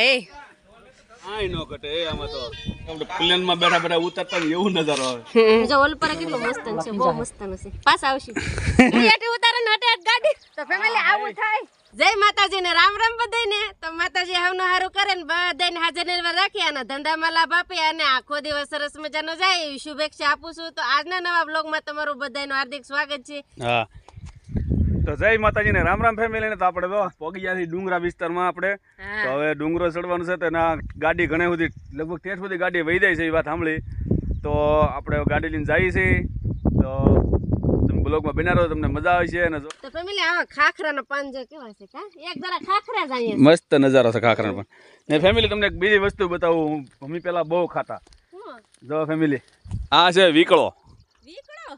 એ. આય નો ઘટે એ આમાં તો. આપણે પ્લેનમાં બેઠા બેઠા ઉતરતા ને એવું નજારો આવે. જો ઓલ પર કેટલું મસ્ત છે બહુ મસ્ત છે. પાસ આવશે. એટી ઉતારે ને હટે ગાડી. તો ફેમિલી આવું થાય. જય માતાજી ને રામ રામ બધાયને. તો માતાજી હવનું હારું કરે ને બધાને હાજર નિર્ભર રાખી અને ધંધામાં લાભ આપે અને આખો દિવસ સરસ મજાનો જાય. એવી શુભેચ્છા આપું છું. તો આજના નવા બ્લોગમાં તમારું બધાનું હાર્દિક સ્વાગત છે. હા. તો જય માતાજી ને રામ રામ ફેમિલી ને તો આપણે તો પોગી ગયા ડુંગરા વિસ્તારમાં આપણે. તો હવે ડુંગરો ચડવાનું છે તેના ગાડી ઘણી બધી લગભગ તેર સુધી ગાડી વહી જાય છે એ વાત સાંભળી. તો આપણે ગાડી લઈને જઈએ છીએ. તો તમે બ્લોગમાં બન્યા રહો તમને મજા આવે છે અને તો ફેમિલી આવા ખાખરાના પાન જો કેવા છે કા? એક જરા ખાખરા જ મસ્ત નજારો છે ખાખરાનો ને ફેમિલી તમને એક બીજી વસ્તુ બતાવું. મમ્મી પેલા બહુ ખાતા. જો ફેમિલી. આ છે વીકળો. વીકળો?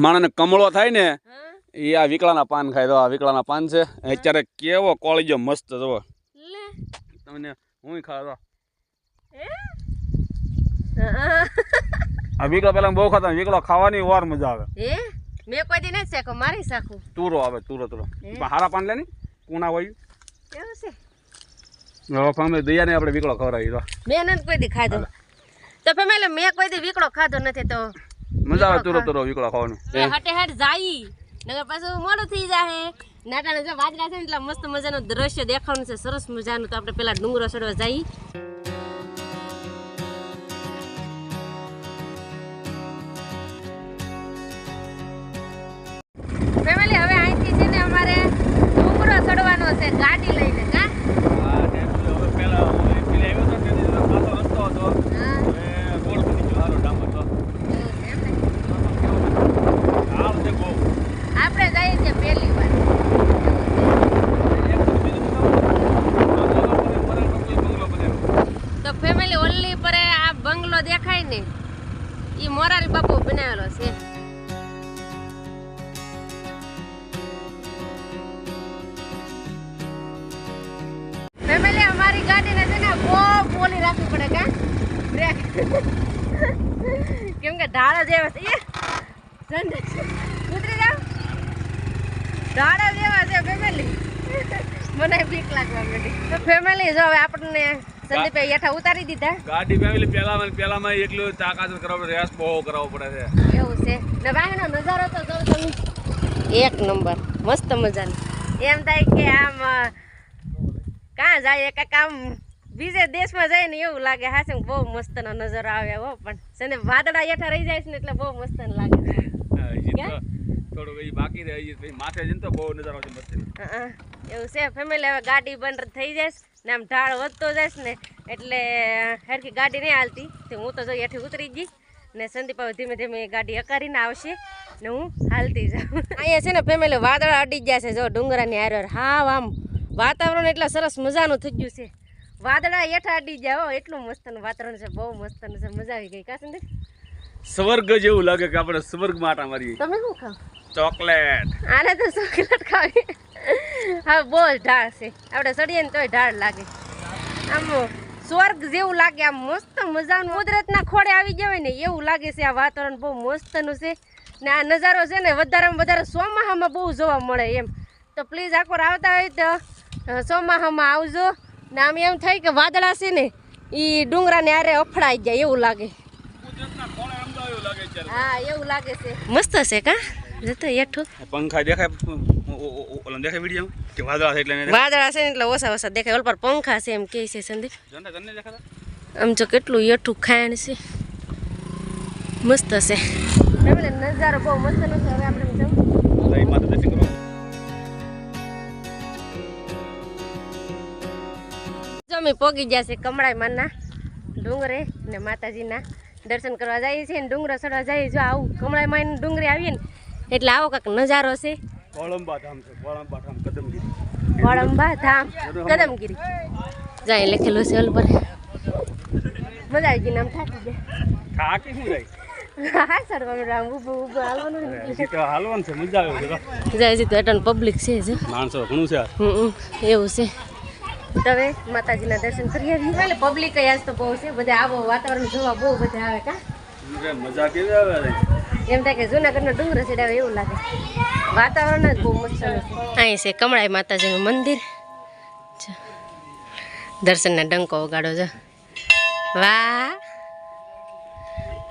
માણ કમળો થાય ને હા. એ આ વિકળાના પાન ખાય તો આ વિકળાના પાન છે. અત્યારે કેવો કોળીજો મસ્ત લે. તમને હું ખાવા આ વિકળો પેલા બહુ ખાતા વિકળો ખાવાની વાર મજા આવે. મેં કોઈ દી નથી શાખો મારી શાખું. તુરો આવે તુરો તુરો? હારા પાન લેની કુણા હોય. કેવું છે? ફામે દયાને આપણે વિકળો ખવડાવી દો. મેં નથી કોઈ દી ખાધો. તો ફેમિલી મેં કોઈ દી વીકળો ખાધો નથી તો. મજા આવે તુરો તુરો વિકળો ખાવાનું. હટે હટ જાય. નગર પાછું મોડું થઈ જાય નાટાને જો વાજરા છે ને એટલે મસ્ત મજાનું દ્રશ્ય દેખાવાનું છે. સરસ મજાનું તો આપણે પેલા ડુંગરો ચડવા જઈએ. ઈ મોરારી બાપુ બનાવેલો છે. ફેમિલી અમારી ગાડીને છે ને બહુ બોલી રાખવી પડે કા? બ્રેક. કેમ કે ઢાળો જેવા છે. એ. ઉતરી જાવ ઢાળો જેવા છે ફેમિલી મને બીક લાગવા માંડી. તો ફેમિલી જો હવે આપણને સંદીપે યાઠા ઉતારી દીધા? ગાડી ફેમિલી પેલામાં પેલામાં એકલું તાકાત કરાવવો પડે રેસ બહુ કરાવવો પડે છે. એવું છે. ને વાહનો નજારો તો જો તમે. એક નંબર. મસ્ત મજાનો. એમ થાય કે આમ કાં જાય કાંઈક આમ બીજે દેશમાં જાય ને એવું લાગે હા છે બહુ મસ્તનો નજારો આવે હો પણ છે ને વાદળા હેઠા રહી જાય છે ને એટલે બહુ મસ્ત લાગે છે. થોડું બાકી રહી જાય માથે જઈને તો બહુ નજારો છે મસ્ત એવું છે ફેમિલી હવે ગાડી બંધ થઈ જઈશ ને આમ ઢાળ વધતો જઈશ ને એટલે હેરખી ગાડી નહીં હાલતી. તે હું તો જઈ હેઠી ઉતરી જઈશ ને સંદીપ ધીમે ધીમે ગાડી અકારીને આવશે ને હું હાલતી જાઉં. અહીંયા છે ને ફેમિલી વાદળ અડી ગયા છે જો ડુંગરાની હારે હા આમ વાતાવરણ એટલા સરસ મજાનું થઈ ગયું છે. વાદળા હેઠા અડી ગયા હો એટલું મસ્તનું વાતાવરણ છે બહુ મસ્તનું છે મજા આવી ગઈ. કા સંદીપ? સ્વર્ગ જેવું લાગે કે આપણે સ્વર્ગ માટા મારીએ. તમે શું ખાવ? ચોકલેટ. આને તો ચોકલેટ ખાવી. હા બહુ જ ઢાળ છે. આપણે ચડીએ ને તોય ઢાળ લાગે. આમ સ્વર્ગ જેવું લાગે આમ મસ્ત મજાનું. કુદરતના ખોળે આવી ગયા હોય ને એવું લાગે છે આ વાતાવરણ બહુ મસ્તનું છે. ને આ નજારો છે ને વધારેમાં વધારે ચોમાહામાં બહુ જોવા મળે એમ. તો પ્લીઝ આખોર આવતા હોય તો ચોમાહામાં આવજો. ને આમ એમ થાય કે વાદળા છે ને એ ડુંગરાને આરે અફડાઈ ગયા એવું લાગે. કુદરતના ખોળે અમદાવાદ લાગે અત્યારે હા એવું લાગે છે. મસ્ત છે કા? જતો એઠું પંખા દેખાય ઓ- ઓ- ઓ- દેખાય વીડિયો કે વાદળા છે એટલે વાદળા છે ને એટલે ઓછા ઓછા દેખાય. ઓલ પર પંખા છે એમ કે છે સંદીપ. આમ જો કેટલું યઠું ખાણ છે. મસ્ત છે. નજારો બહુ મસ્ત નો છે હવે આપણે જવું માતા દર્શન કરવા. અમે પોગી ગયા છે કમળાઈ માના ડુંગરે ને માતાજીના. દર્શન કરવા જઈએ છીએ ને ડુંગરો ચડવા જઈએ. જો આવું કમળાઈ માઈ ડુંગરે આવીએ ને એટલે આવો કાંક નજારો છે. કોળંબા ધામ છે કોળંબા ધામ કદમગીરી. વળંબા ધામ કદમગીરી. જાય લખેલું છે ઓલ પર મજા આવી ગઈ ને થાકી ગયા. થાકી શું જાય? હા ચડવાનું આમ ઊભું ઊભું હાલવાનું તો હાલવાનું છે મજા આવે જાય છે તો. એટલું પબ્લિક છે જ. માણસો ઘણું છે. હમ એવું છે. તમે માતાજીના દર્શન કરી આવીએ. એટલે પબ્લિક આજ તો બહુ છે બધા આવો વાતાવરણ જોવા બહુ બધા આવે કા? મજા કેવી આવે? એમ થાય કે જુનાગઢનો ડુંગર ચડાવે એવું લાગે. વાતાવરણ જ બહુ મસ્ત અહીં છે કમળાઈ માતાજીનું મંદિર. દર્શનના ડંકો વગાડો છો વાહ!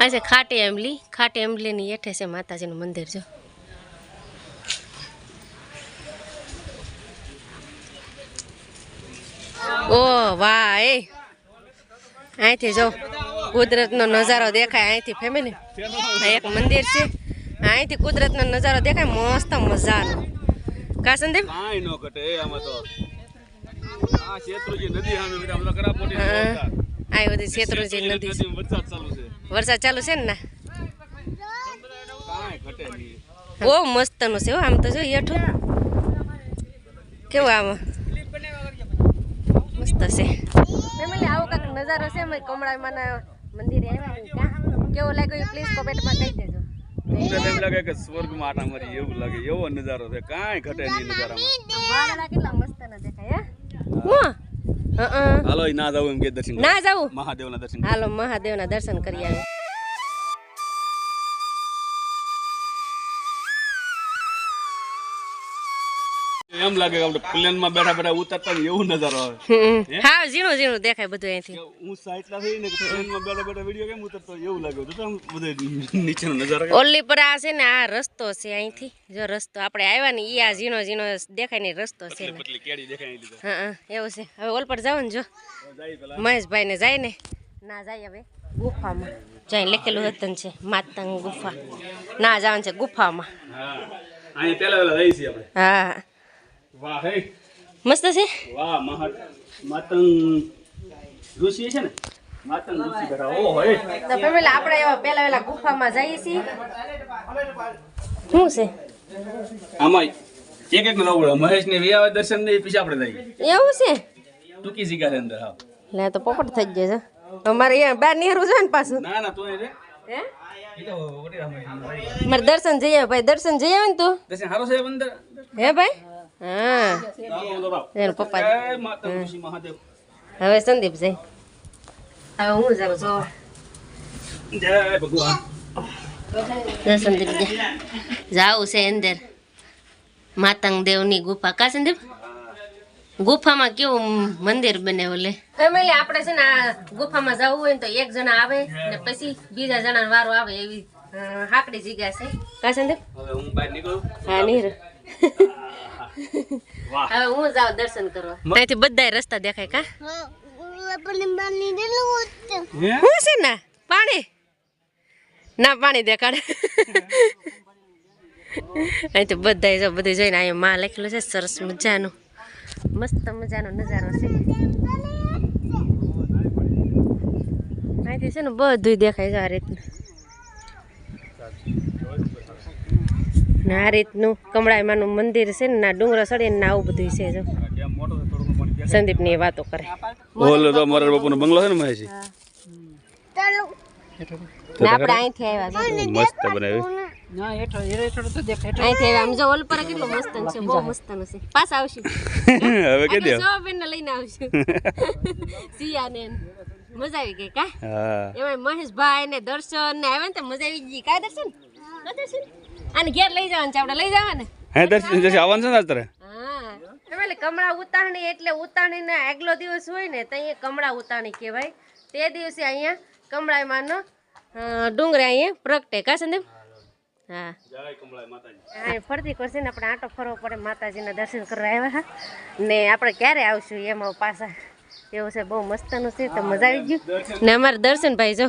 આ છે ખાટી એમલી. ખાટી એમલીની હેઠે છે માતાજીનું મંદિર, જો. ઓ, વાહ, એ. અહીંથી જો. કુદરતનો નજારો દેખાય અહીંથી ફેમિલી આ એક મંદિર છે. અહીંથી કુદરતનો નજારો દેખાય મસ્ત મજાનો. કા સંદીપ? કાંઈ ન ઘટે આમાં તો. આ શેત્રુજી નદી સામે બધા. આ શેત્રુંજી નદી. છે. વરસાદ ચાલુ છે. વરસાદ ચાલુ છે ને ના? કાંઈ ઘટે નહીં. બહુ મસ્તનો છે હો આમ તો જો હેઠું. કેવું આમ મસ્ત છે. ફેમિલી આવો કાંઈક નજારો છે કમળામાંના મંદિરે આવ્યા? કેવો લાગ્યો પ્લીઝ કોમેન્ટમાં કહી દેજો. અમને એમ લાગે કે સ્વર્ગમાં આટા મારી એવું લાગે. એવો નજારો છે. કાંઈ ઘટે નહીં નજારામાં. કેટલા મસ્ત ના દેખાય હે? હું. હં? હાલો ના જાવ એમ કે દર્શન ના જાવું મહાદેવના દર્શન હાલો મહાદેવના દર્શન કરી આવી એમ લાગે કે આપણે પ્લેનમાં બેઠા બેઠા ઉતરતા ને એવું નજારો આવે. હા? ઝીણું ઝીણું દેખાય બધું અહીંથી. હું સાઈટલા થઈ ને પ્લેનમાં બેઠા બેઠા વિડિયો કેમ ઉતરતો એવું લાગે. તો બધું નીચેનો નજારો? ઓલી પર આ છે ને આ રસ્તો છે અહીંથી. જો રસ્તો આપણે આવ્યા ને ઈ આ ઝીણો ઝીણો દેખાય ને રસ્તો છે પતલી કેડી દેખાય અહીં હા એવું છે. હવે ઓલ પર જાવ ને જો. મહેશભાઈ ને જાય ને. ના જાય હવે ગુફામાં. જાય લખેલું હતું છે માતંગ ગુફા. ના જવાનું છે ગુફામાં. હા અહીં પેલા રહી છીએ આપણે. હા. વાહ. હે મસ્ત છે? વાહ માતંગ ઋષિ છે ને? માતંગ ઋષિ બેઠા ઓહો હે. તો પેલા આપણે એવા પેલા પેલા ગુફામાં જઈએ છીએ. શું છે? આમાં એક એક નો નવું મહેશ ને વિયાવા દર્શન ને પછી આપણે જઈએ. એવું છે? ટૂંકી જગ્યા છે અંદર હા. લે તો પોપટ થઈ જાય છે. અમારે અહીંયા બહાર નીકળવું છે ને પાછું. ના ના તો એ હે? એ તો ઓટી રામ મારે દર્શન જઈ આવે. ભાઈ દર્શન જઈ આવે ને તું? દર્શન હારો છે અંદર? હે ભાઈ? હા. એનો પપ્પા. હવે સંદીપ જાય હવે હું જાઉં છું. જય ભગવાન. જય સંદીપ જાવું છે અંદર. માતંગ દેવની ગુફા. કા સંદીપ? ગુફામાં કેવું મંદિર બને ઓલે? ફેમિલી આપણે છે ને આ ગુફામાં જવું હોય ને તો એક જણા આવે ને પછી બીજા જણા વારો આવે એવી હાકડી જગ્યા છે. કા સંદીપ? હવે હું બહાર નીકળું. હા નીર. હવે હું જાઉં દર્શન કરવા. અહીંથી બધાય રસ્તા દેખાય કા? હું? છે ના? પાણી? ના પાણી દેખાડે. અહીંથી તો બધાય જો બધું જોઈને અહીંયા માં લખેલું છે સરસ મજાનું. મસ્ત મજાનો નજારો છે. અહીંથી છે ને બધું દેખાય છે આ રીતનું. ને આ રીતનું કમળાઈમાનું મંદિર છે ને ના ડુંગરો સડે ને આવું બધું છે જો. સંદીપ સંદીપની વાતો કરે. બોલો તો મારા બાપુનો બંગલો છે ને મહેશજી આપણે અહીંથી આવ્યા મસ્ત બનાવ્યું અહીંથી આવ્યા. આમ જો ઓલ પર કેટલું મસ્ત છે બહુ મસ્ત છે. પાછા આવશું. હવે કે દે આપણે સોબેન લઈને આવશું. મજા આવી ગઈ કા? હા. એમાં મહેશભાઈ ને દર્શન ને આવ્યા ને મજા આવી ગઈ. કા દર્શન? કા દર્શન? આને ઘેર લઈ જવાનું છે આપણે લઈ જવાને. હે દર્શન જશે આવવાનું છે ને અત્યારે? હા. એટલે કમળા ઉતારણી એટલે ઉતારણીના આગલો દિવસ હોય ને તો અહીંયા કમળા ઉતારણી કહેવાય. તે દિવસે અહીંયા કમળામાંનો ડુંગરે અહીંયા પ્રગટે કા સંદીપ હા. જય હા ફરતી કરશે ને આપણે આટો ફરવો પડે માતાજીના દર્શન કરવા આવ્યા હા. ને આપણે ક્યારે આવશું એમાં પાછા? એવું છે બહુ મસ્તનું છે તો મજા આવી ગયું. ને અમારે દર્શનભાઈ જો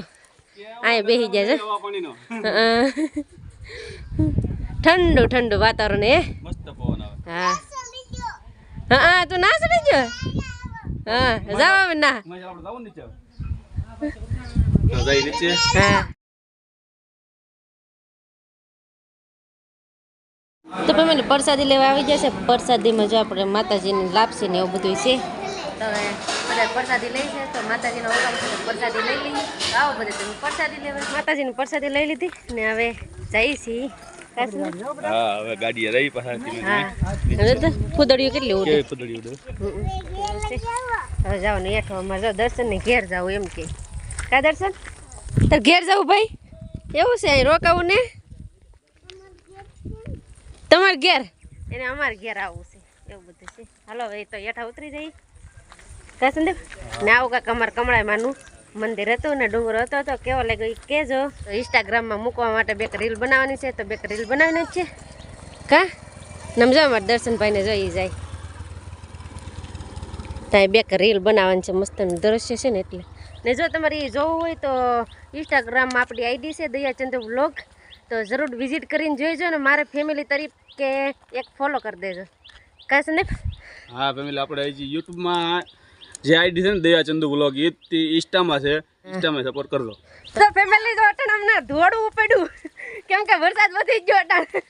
અહીંયા બેસી જાય છે. ઠંડુ ઠંડુ વાતાવરણ એ મસ્ત પવન આવે. હા. હા હા તું ના ચડી ગયો? હા જાવ હવે ના. હા તો પેમેન્ટ પ્રસાદી લેવા આવી જશે પ્રસાદીમાં જો આપણે માતાજીની લાપસી ને એવું બધું છે. તો હવે પ્રસાદી લઈ છે તો માતાજીનો પ્રસાદી લઈ લઈએ. આવો બધે તમે પ્રસાદી લેવા. માતાજીની પ્રસાદી લઈ લીધી ને હવે જઈએ છીએ. કાશ્મીર. હા હવે ગાડી રહી પાછા હવે તો ફૂદડીઓ કેટલી ઉડે પદડી ઉડે હવે જાવ ને હેઠો અમારે જો દર્શન ને ઘેર જાવ એમ કે. કા દર્શન? તાર ઘેર જાવ ભાઈ? એવું છે અહીં રોકાવું ને? તમારે ઘેર? એને અમારે ઘેર આવવું છે એવું બધું છે. હાલો હવે તો હેઠા ઉતરી જઈ કા સંદીપ? ને આવું કાંક અમારે કમળામાંનું મંદિર હતું ને ડુંગર હતો તો કેવો લાગ્યો એ કહેજો ઇન્સ્ટાગ્રામમાં મૂકવા માટે બે રીલ બનાવવાની છે, તો બે રીલ બનાવીને જ છે. કા? નમજો અમારે દર્શનભાઈને જોઈ જાય. ત્યાં બેક રીલ બનાવવાની છે મસ્ત દ્રશ્ય છે ને એટલે. ને જો તમારે એ જોવું હોય તો ઇન્સ્ટાગ્રામમાં આપણી આઈડી છે, દયાચંદ્ર વ્લોગ. તો જરૂર વિઝિટ કરીને જોઈજો ને મારે ફેમિલી તરીકે એક ફોલો કરી દેજો. કહેશે ને? હા, ફેમિલી, આપણે હજી યુટ્યુબમાં જે આઈડી છે ને દયા ચંદુ બ્લોગ એ ઇન્સ્ટામાં છે ઇન્સ્ટામાં સપોર્ટ કરજો. તો ફેમિલી જો અટણ અમને ધોડવું પડ્યું કેમ કે વરસાદ વધી ગયો અટણ.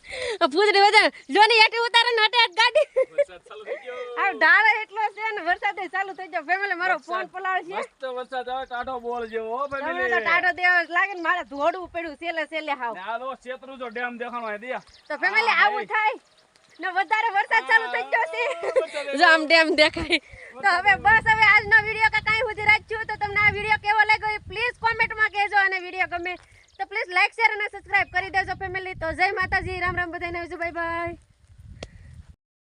પૂજડી વધે. જો ને એટી ઉતારે ને અટે ગાડી. આ ઢાળે એટલો છે ને વરસાદ ચાલુ થઈ ગયો. ફેમિલી મારો ફોન પલાળ છે. મસ્ત વરસાદ આવે ટાઢો બોલ જેવો ફેમિલી તો ટાઢો દેવ લાગે ને મારે ધોડું ઉપડ્યું સેલે સેલે હાવ. ને આ તો છેતરું જો ડેમ દેખાણો હોય દિયા. તો ફેમિલી આવું થાય. ને વધારે વરસાદ ચાલુ થઈ ગયો છે. જો આમ ડેમ દેખાય. તો હવે બસ હવે આજનો વીડિયો કે કાંઈ સુધી રાખ્યું તો તમને આ વીડિયો કેવો લાગ્યો પ્લીઝ કોમેન્ટમાં કહેજો અને વીડિયો ગમે તો પ્લીઝ લાઈક શેર અને સબસ્ક્રાઇબ કરી દેજો ફેમિલી તો જય માતાજી રામ રામ બધાને આવજો બાય બાય